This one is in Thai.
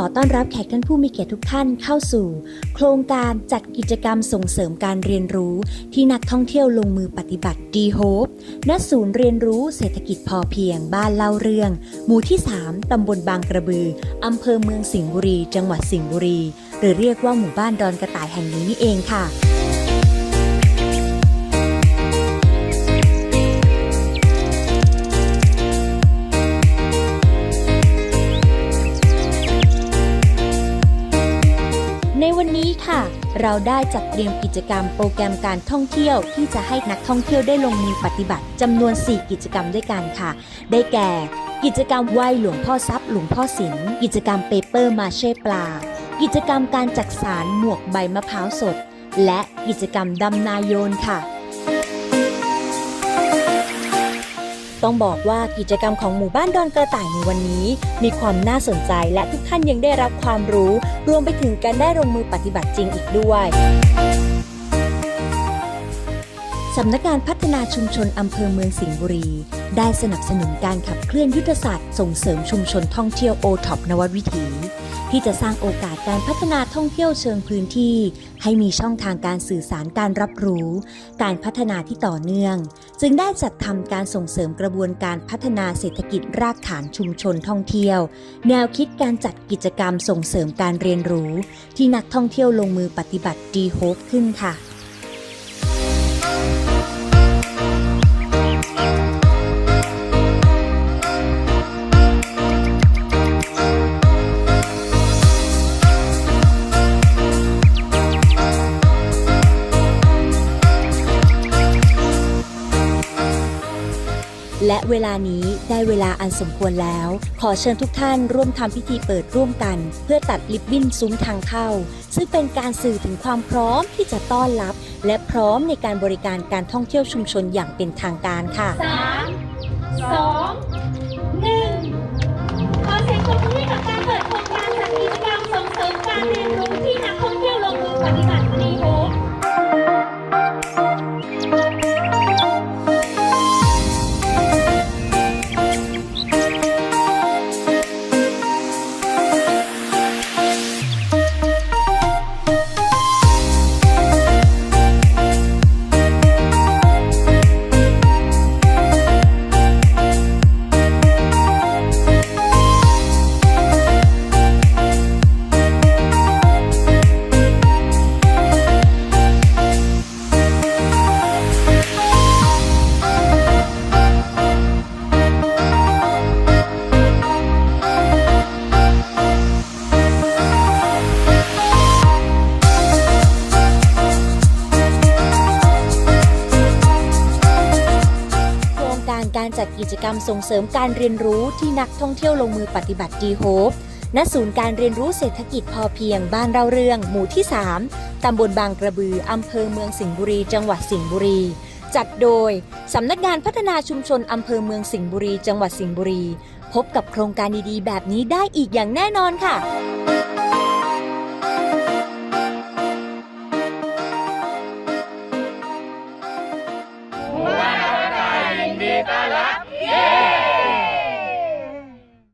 ขอต้อนรับแขกท่านผู้มีเกียรติทุกท่านเข้าสู่ โครงการจัดกิจกรรมส่งเสริมการเรียนรู้ ที่นักท่องเที่ยวลงมือปฏิบัติดีโฮปณศูนย์เรียนรู้เศรษฐกิจพอเพียงบ้านเล่าเรื่อง หมู่ที่ 3 ตำบลบางกระบือ อำเภอเมืองสิงห์บุรี จังหวัดสิงห์บุรี หรือเรียกว่าหมู่บ้านดอนกระต่ายแห่งนี้นี่เองค่ะ เราได้จัดเตรียมกิจกรรมโปรแกรมการท่องเที่ยวที่จะให้นักท่องเที่ยวได้ลงมือปฏิบัติจำนวน 4 กิจกรรมด้วยกันค่ะ ได้แก่ กิจกรรมไหว้หลวงพ่อทรัพย์หลวงพ่อศิลป์กิจกรรมเปเปอร์มาเช่ปลา กิจกรรมการจักสารหมวกใบมะพร้าวสด และกิจกรรมดำนาโยนค่ะ ต้องบอกว่ากิจกรรมของหมู่บ้านดอนกระต่ายในวันนี้ มีความน่าสนใจและทุกท่านยังได้รับความรู้ รวมไปถึงการได้ลงมือปฏิบัติจริงอีกด้วย สำนักงานพัฒนาชุมชนอำเภอเมืองสิงห์บุรี ได้สนับสนุนการขับเคลื่อนยุทธศาสตร์ส่งเสริมชุมชนท่องเที่ยวโอท็อปนวัดวิถี ที่จะสร้างโอกาสการพัฒนาท่องเที่ยวเชิงพื้นที่ ให้มีช่องทางการสื่อสารการรับรู้ การพัฒนาที่ต่อเนื่อง จึงได้จัดทำการส่งเสริมกระบวนการพัฒนาเศรษฐกิจรากฐานชุมชนท่องเที่ยว แนวคิดการจัดกิจกรรมส่งเสริมการเรียนรู้ ที่นักท่องเที่ยวลงมือปฏิบัติดีโฮปขึ้นค่ะ และเวลานี้ได้เวลาอันสมควรแล้ว ขอเชิญทุกท่านร่วมทำพิธีเปิดร่วมกัน เพื่อตัดลิบบิ้นซุ้มทางเข้า ซึ่งเป็นการสื่อถึงความพร้อมที่จะต้อนรับ และพร้อมในการบริการการท่องเที่ยวชุมชนอย่างเป็นทางการค่ะ 3 2 การจัดกิจกรรมส่งเสริมการเรียนรู้ที่นักท่องเที่ยวลงมือปฏิบัติดีโฮปณศูนย์การเรียนรู้เศรษฐกิจพอเพียงบ้านเราเรือง หมู่ที่ 3 ตำบลบางกระบือ อำเภอเมืองสิงห์บุรี จังหวัดสิงห์บุรี จัดโดย สำนักงานพัฒนาชุมชน อำเภอเมืองสิงห์บุรี จังหวัดสิงห์บุรี พบกับโครงการดีๆ แบบนี้ได้อีกอย่างแน่นอนค่ะ